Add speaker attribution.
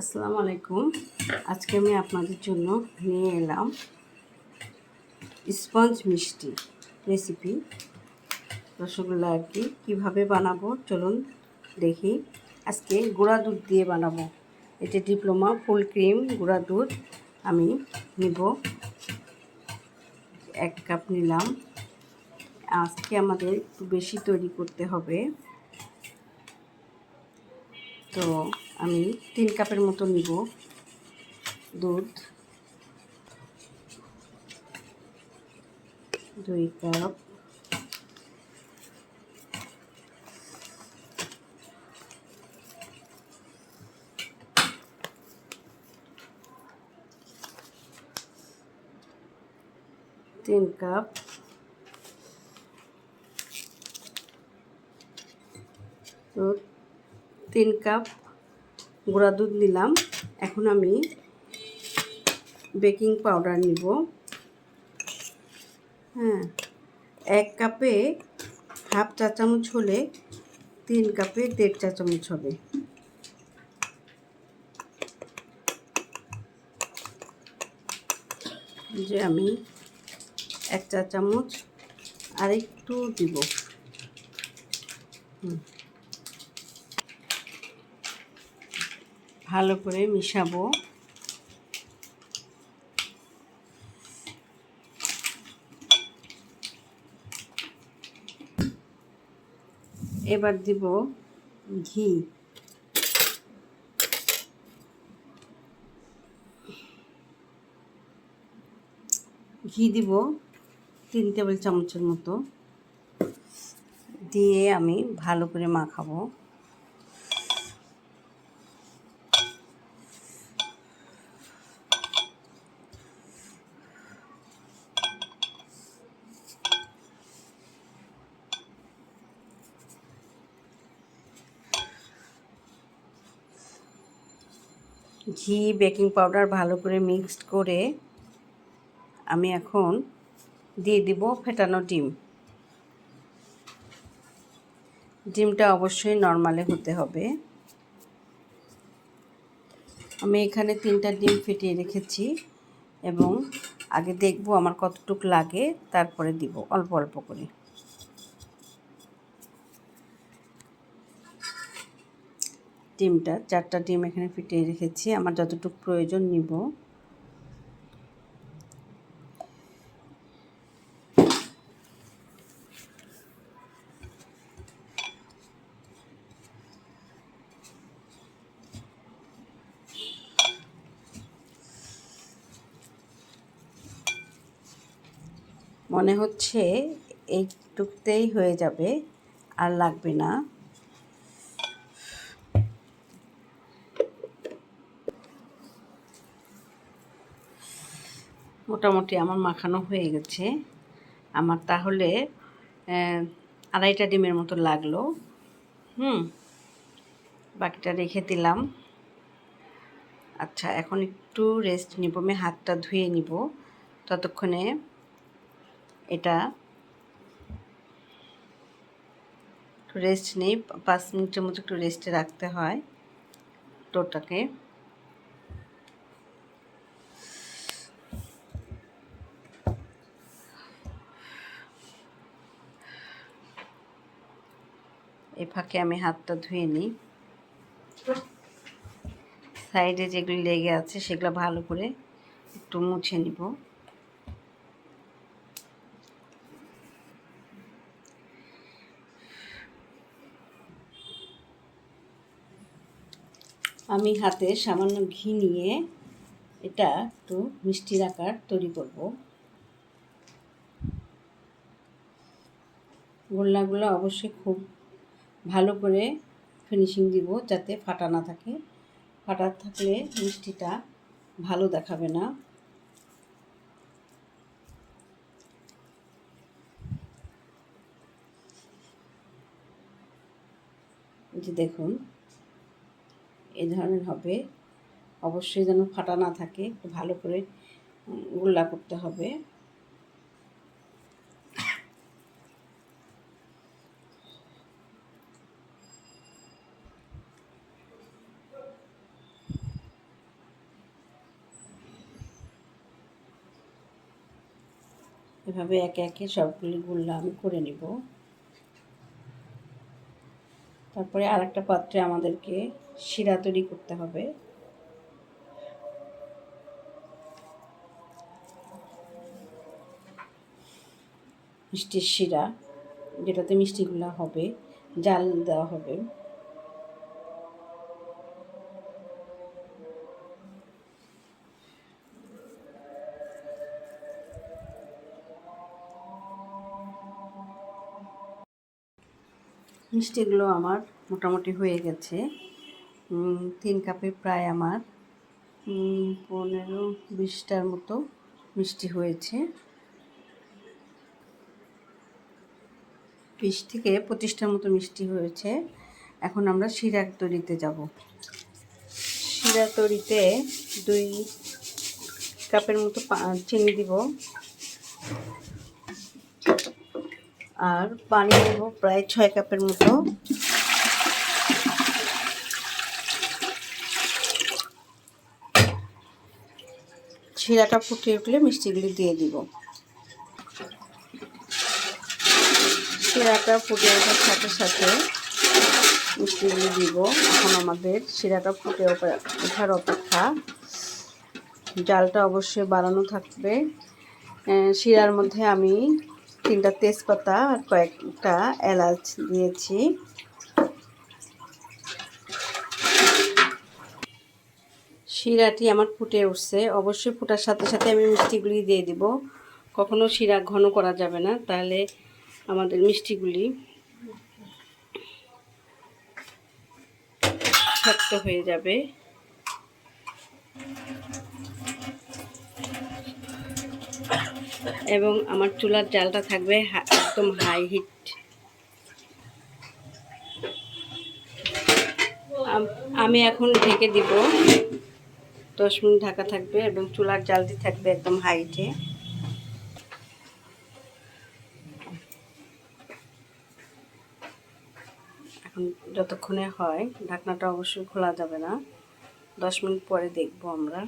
Speaker 1: আসসালামু আলাইকুম। আজকে আমি আপনাদের জন্য নিয়ে এলাম স্পঞ্জ মিষ্টি রেসিপি রসগোল্লা আর কি, কীভাবে বানাবো? চলুন দেখি। আজকে গুঁড়া দুধ দিয়ে বানাবো। এটি ডিপ্লোমা, ফুল ক্রিম, গুঁড়া দুধ। আমি নিব। এক কাপ নিলাম। আজকে আমাদের একটু বেশি তৈরি করতে হবে। তো আমি তিন কাপের মতো নিব দুধ। দুই কাপ। তিন কাপ তো তিন কাপ গুঁড়া দুধ নিলাম। এখন আমি বেকিং পাউডার নিব। হ্যাঁ এক কাপে হাফ চা চামচ হলে তিন কাপে দেড় চা চামচ হবে। যে আমি এক চা চামচ আর একটু দিব। হুম। ভালো করে মিশাবো। এবার দিব ঘি। ঘি দিব তিন টেবিল চামচের মতো। দিয়ে আমি ভালো করে মাখাবো। ঘি, বেকিং পাউডার ভালো করে মিক্সড করে আমি এখন দিয়ে দিব ফেটানো ডিম। ডিমটা অবশ্যই নর্মালে হতে হবে। আমি এখানে তিনটা ডিম ফেটিয়ে রেখেছি এবং আগে দেখব আমার কতটুক লাগে, তারপরে দিব অল্প অল্প করে। ডিমটা, চারটা ডিম এখানে ফিটিয়ে রেখেছি। আমার যতটুকু প্রয়োজন নিব। মনে হচ্ছে এইটুকুতেই হয়ে যাবে, আর লাগবে না। মোটামুটি আমার মাখানো হয়ে গেছে। আমার তাহলে আড়াইটা ডিমের মতো লাগল। হুম, বাকিটা রেখে দিলাম। আচ্ছা এখন একটু রেস্ট নিব। আমি হাতটা ধুয়ে নিব। ততক্ষণে এটা একটু রেস্ট নেই। পাঁচ মিনিটের মতো একটু রেস্টে রাখতে হয় টোটাকে। এ ফাঁকে আমি হাতটা ধুয়ে নিই। সাইডে যেগুলি লেগে আছে সেগুলো ভালো করে একটু মুছে নিব। আমি হাতে সামান্য ঘি নিয়ে এটা একটু মিষ্টির আকার তৈরি করব। গোল্লাগুলো অবশ্যই খুব ভালো করে ফিনিশিং দিব যাতে ফাটা না থাকে। ফাটা থাকলে মিষ্টিটা ভালো দেখাবে না। যে দেখুন এই ধরনের হবে। অবশ্যই যেন ফাটা না থাকে, একটু ভালো করে গোল্লা করতে হবে। এভাবে একে একে সবগুলি গুল্লা আমি করে নিব। তারপরে আরেকটা পাত্রে আমাদেরকে শিরা তৈরি করতে হবে। মিষ্টির শিরা, যেটাতে মিষ্টিগুলো হবে, জাল দেওয়া হবে। মিষ্টিগুলো আমার মোটামুটি হয়ে গেছে। তিন কাপে প্রায় আমার। পনেরো বিশটার মতো মিষ্টি হয়েছে। বিশ থেকে পঁচিশটার মতো মিষ্টি হয়েছে। এখন আমরা শিরা তৈরিতে যাব। শিরা তৈরিতে দুই কাপের মতো চিনি দিব। আর পানি দেবো প্রায় ছয় কাপের মতো। শিরাটা ফুটে উঠলে মিষ্টিগুলি দিয়ে দিব। শিরাটা ফুটে ওঠার সাথে সাথে মিষ্টিগুলি দিব। এখন আমাদের শিরাটা ফুটে ওঠা- ওঠার অপেক্ষা জালটা অবশ্যই বাড়ানো থাকবে। শিরার মধ্যে আমি তিনটা তেজপাতা আর কয়েকটা এলাচ দিয়েছি। শিরাটি আমার ফুটে উঠছে। অবশ্যই ফোটার সাথে সাথে আমি মিষ্টিগুলি দিয়ে দিব। কখনো শিরা ঘন করা যাবে না, তাহলে আমাদের মিষ্টিগুলি শক্ত হয়ে যাবে। এবং আমার চুলার জালটা থাকবে একদম হাই হিট আমি এখন ঢেকে দিব। দশ মিনিট ঢাকা থাকবে এবং চুলার জালটি থাকবে একদম হাইটে এখন যতক্ষণে হয়, ঢাকনাটা অবশ্যই খোলা যাবে না। দশ মিনিট পরে দেখব আমরা।